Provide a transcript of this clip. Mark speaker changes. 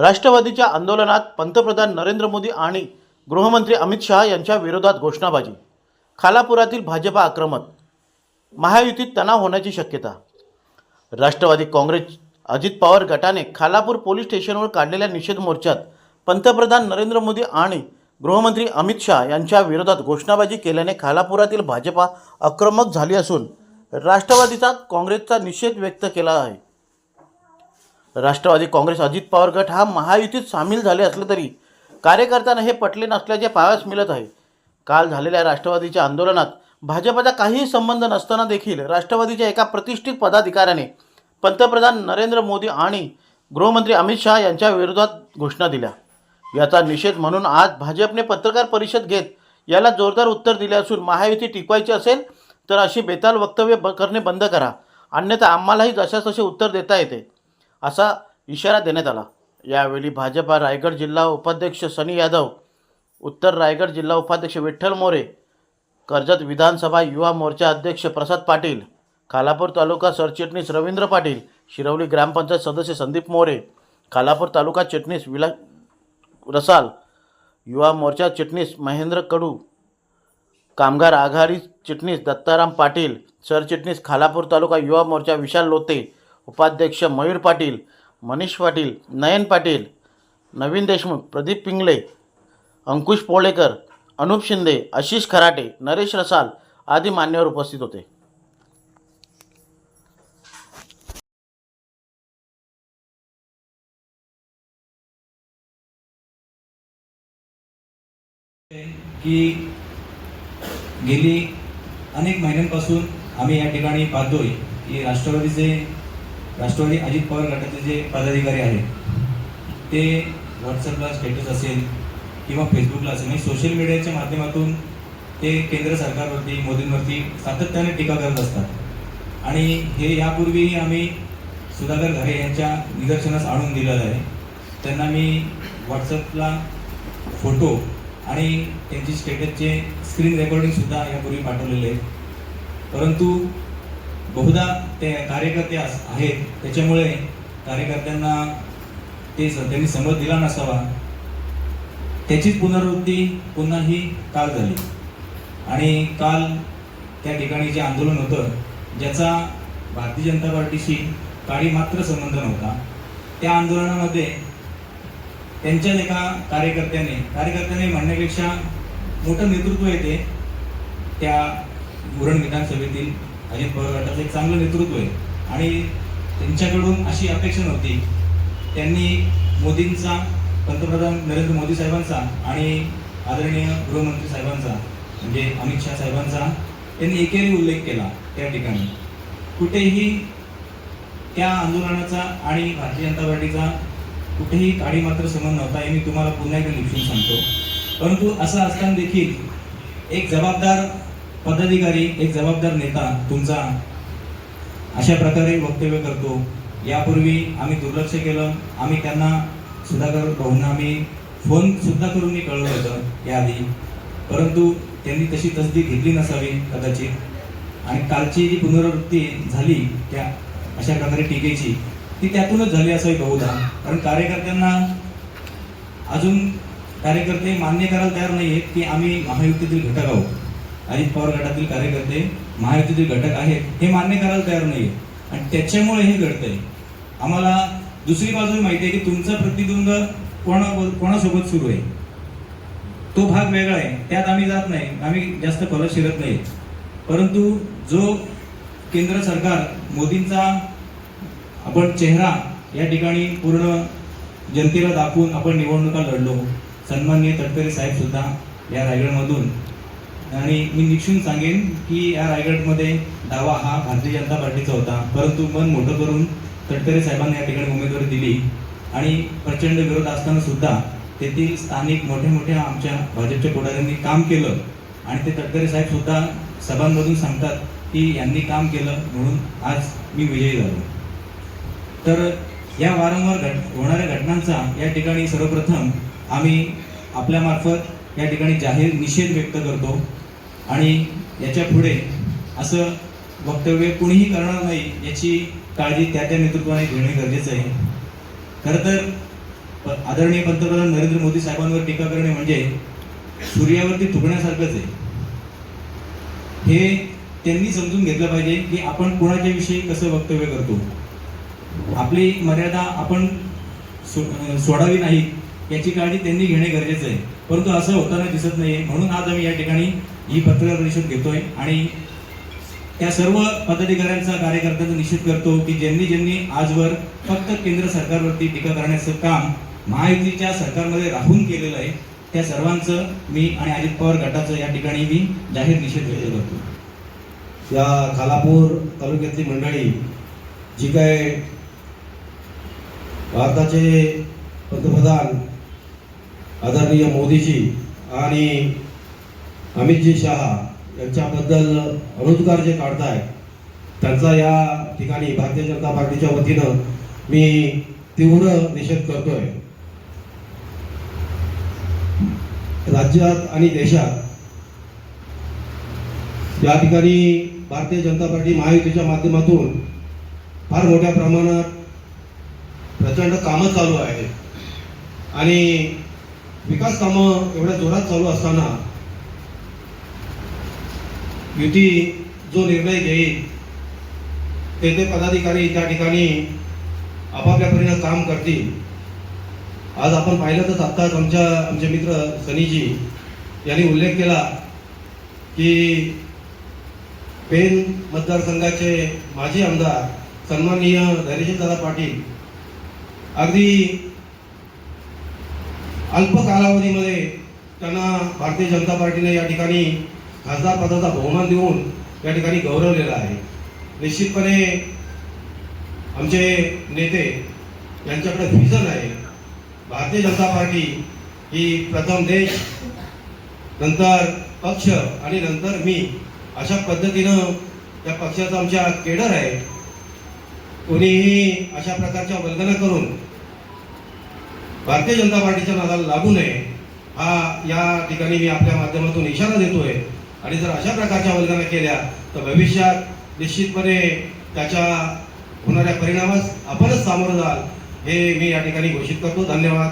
Speaker 1: राष्ट्रवादीच्या आंदोलनात पंतप्रधान नरेंद्र मोदी आणि गृहमंत्री अमित शहा यांच्या विरोधात घोषणाबाजी. खालापुरातील भाजपा आक्रमक. महायुतीत तणाव होण्याची शक्यता. राष्ट्रवादी काँग्रेस अजित पवार गटाने खालापूर पोलीस स्टेशनवर काढलेल्या निषेध मोर्चात पंतप्रधान नरेंद्र मोदी आणि गृहमंत्री अमित शहा यांच्या विरोधात घोषणाबाजी केल्याने खालापुरातील भाजपा आक्रमक झाली असून राष्ट्रवादीचा काँग्रेसचा निषेध व्यक्त केला आहे. राष्ट्रवादी काँग्रेस अजित पवार गट हा महायुतीत सामील झाले असले तरी कार्यकर्त्यांना हे पटले नसल्याचे पाहावयास मिळत आहे. काल झालेल्या राष्ट्रवादीच्या आंदोलनात भाजपचा काहीही संबंध नसताना देखील राष्ट्रवादीच्या एका प्रतिष्ठित पदाधिकाऱ्याने पंतप्रधान नरेंद्र मोदी आणि गृहमंत्री अमित शहा यांच्या विरोधात घोषणा दिल्या. याचा निषेध म्हणून आज भाजपने पत्रकार परिषद घेत याला जोरदार उत्तर दिले असून महायुती टिकवायची असेल तर अशी बेताल वक्तव्य ब करणे बंद करा. अन्यथा आम्हालाही जशास तसे उत्तर देता येते. असा इशारा देण्यात आला. यावेळी भाजपा रायगड जिल्हा उपाध्यक्ष सनी यादव उत्तर रायगड जिल्हा उपाध्यक्ष विठ्ठल मोरे कर्जत विधानसभा युवा मोर्चा अध्यक्ष प्रसाद पाटील खालापूर तालुका सरचिटणीस रवींद्र पाटील शिरवली ग्रामपंचायत सदस्य संदीप मोरे खालापूर तालुका चिटणीस विला रसाल युवा मोर्चा चिटणीस महेंद्र कडू कामगार आघाडी चिटणीस दत्ताराम पाटील सरचिटणीस खालापूर तालुका युवा मोर्चा विशाल लोते उपाध्यक्ष मयूर पाटील मनीष पाटील नयन पाटील नवीन देशमुख प्रदीप पिंगले अंकुश पोळेकर अनुप शिंदे आशिष खराटे नरेश रसाल आदी मान्यवर उपस्थित होते.
Speaker 2: की गेली अनेक महिन्यांपासून आम्ही या ठिकाणी पाहतोय की राष्ट्रवादीचे राष्ट्रवादी अजित पवार गटाचे जे पदाधिकारी आहेत ते व्हॉट्सअपला स्टेटस असेल किंवा फेसबुकला असेल म्हणजे सोशल मीडियाच्या माध्यमातून ते केंद्र सरकारवरती मोदींवरती सातत्याने टीका करत असतात. आणि हे यापूर्वीही आम्ही सुधाकर घरे यांच्या निदर्शनास आणून दिलेलं आहे. त्यांना मी व्हॉट्सअपला फोटो आणि त्यांची स्टेटसचे स्क्रीन रेकॉर्डिंगसुद्धा यापूर्वी पाठवलेले आहेत. परंतु बहुधा ते कार्यकर्ते आहेत. त्याच्यामुळे कार्यकर्त्यांना ते त्यांनी समज दिला नसावा. त्याचीच पुनरावृत्ती पुन्हा ही काल झाली. आणि काल त्या ठिकाणी जे आंदोलन होतं ज्याचा भारतीय जनता पार्टीशी काळी मात्र संबंध नव्हता त्या आंदोलनामध्ये त्यांच्याच एका कार्यकर्त्याने कार्यकर्त्याने म्हणण्यापेक्षा मोठं नेतृत्व येते त्या उरण विधानसभेतील अजित पवार गटाचं एक चांगलं नेतृत्व आहे. आणि त्यांच्याकडून अशी अपेक्षा नव्हती. त्यांनी मोदींचा पंतप्रधान नरेंद्र मोदी साहेबांचा आणि आदरणीय गृहमंत्री साहेबांचा म्हणजे अमित शहा साहेबांचा त्यांनी एकेरी उल्लेख केला त्या ठिकाणी. कुठेही त्या आंदोलनाचा आणि भारतीय जनता पार्टीचा कुठेही काळी मात्र संबंध नव्हता हे मी तुम्हाला पुन्हा एकदा लिखून सांगतो. परंतु असं असताना देखील एक जबाबदार पदाधिकारी एक जबाबदार नेता तुमचा. अशा प्रकारे वक्तव्य करतो. यापूर्वी आम्ही दुर्लक्ष केलं. आम्ही त्यांना सुधाकर भाऊंना आम्ही फोन सुद्धा करून मी कळलं होतं याआधी. परंतु त्यांनी तशी तसदी घेतली नसावी कदाचित. आणि कालची जी पुनरावृत्ती झाली त्या अशा प्रकारे टीकेची ती त्यातूनच झाली असावी बहुधा. कारण कार्यकर्त्यांना अजून कार्यकर्ते मान्य करायला तयार नाही आहेत की आम्ही महायुतीतील घटक आहोत. अजित पवार गटातील कार्यकर्ते महायुतीतील घटक आहेत हे मान्य करायला तयार नाही आहेत आणि त्याच्यामुळे हे घडतंय. आम्हाला दुसरी बाजू माहिती आहे की तुमचा प्रतिद्वंद कोणा कोणासोबत सुरू आहे? तो भाग वेगळा आहे. त्यात आम्ही जात नाही. आम्ही जास्त फलत शिरत नाही. परंतु जो केंद्र सरकार मोदींचा आपण चेहरा या ठिकाणी पूर्ण जनतेला दाखवून आपण निवडणुका लढलो. सन्माननीय तटकरे साहेबसुद्धा या रायगडमधून आणि मी निक्षून सांगेन की या रायगडमध्ये दावा हा भारतीय जनता पार्टीचा होता. परंतु मन मोठं करून तटकरे साहेबांना या ठिकाणी उमेदवारी दिली. आणि प्रचंड विरोध असताना सुद्धा तेथील स्थानिक मोठ्या मोठ्या आमच्या भाजपच्या पुढाऱ्यांनी काम केलं. आणि ते तटकरे साहेब सुद्धा सभांमधून सांगतात की यांनी काम केलं म्हणून आज मी विजयी झालो. तर या वारंवार घट होणाऱ्या घटनांचा या ठिकाणी सर्वप्रथम आम्ही आपल्यामार्फत या ठिकाणी जाहीर निषेध व्यक्त करतो. आणि याच्यापुढे असं वक्तव्य कुणीही करणार नाही याची काळजी त्या त्या नेतृत्वाने घेणे गरजेचं आहे. खरं तर आदरणीय पंतप्रधान नरेंद्र मोदी साहेबांवर टीका करणे म्हणजे सूर्यावरती थुकण्यासारखंच आहे. हे त्यांनी समजून घेतलं पाहिजे की आपण कोणाच्या विषयी कसं वक्तव्य करतो. आपली मर्यादा आपण सो- सोडावी नाही याची काळजी त्यांनी घेणे गरजेचं आहे. परंतु असं होताना दिसत नाही म्हणून आज आम्ही या ठिकाणी ही पत्रकार परिषद घेतोय आणि त्या सर्व पदाधिकाऱ्यांचा कार्यकर्त्यांचा निश्चित करतो की ज्यांनी ज्यांनी आजवर फक्त केंद्र सरकारवरती टीका करण्याचं काम महायुतीच्या सरकारमध्ये राहून केलेलं आहे त्या सर्वांचं मी आणि अजित पवार गटाचं या ठिकाणी मी जाहीर निषेध व्यक्त करतो.
Speaker 3: या खालापूर तालुक्यातली मंडळी जी काय भारताचे पंतप्रधान आदरणीय मोदीजी आणि अमितजी शहा यांच्याबद्दल अनुद्गार जे काढताय त्यांचा या ठिकाणी भारतीय जनता पार्टीच्या वतीनं मी तीव्र निषेध करतोय. राज्यात आणि देशात या ठिकाणी भारतीय जनता पार्टी महायुतीच्या माध्यमातून फार मोठ्या प्रमाणात प्रचंड कामं चालू आहेत. आणि विकास कामं एवढ्या जोरात चालू असताना युती जो निर्णय घेईल ते ते पदाधिकारी त्या ठिकाणी आपापल्या परीनं काम करतील. आज आपण पाहिलं तर आत्ताच आमच्या आमचे मित्र सनीजी यांनी उल्लेख केला की पेन मतदारसंघाचे माजी आमदार सन्माननीय धैर्यशीलदादा पाटील अगदी अल्प कालावधीमध्ये त्यांना भारतीय जनता पार्टीने या ठिकाणी खासदार पदाचा बहुमान देऊन या ठिकाणी गौरवलेला आहे. निश्चितपणे आमचे नेते यांच्याकडे व्हिजन आहे. भारतीय जनता पार्टी ही प्रथम देश नंतर पक्ष आणि नंतर मी अशा पद्धतीनं त्या पक्षाचा आमच्या केडर आहे. कोणीही अशा प्रकारच्या वल्गना करून भारतीय जनता पार्टीच्या नादाला लागू नये हा या ठिकाणी मी आपल्या माध्यमातून इशारा देतोय. आणि जर अशा प्रकारच्या वल्गना केल्या तर भविष्यात निश्चितपणे त्याच्या होणाऱ्या परिणामास आपणच सामोरं जाल हे मी या ठिकाणी घोषित करतो. धन्यवाद.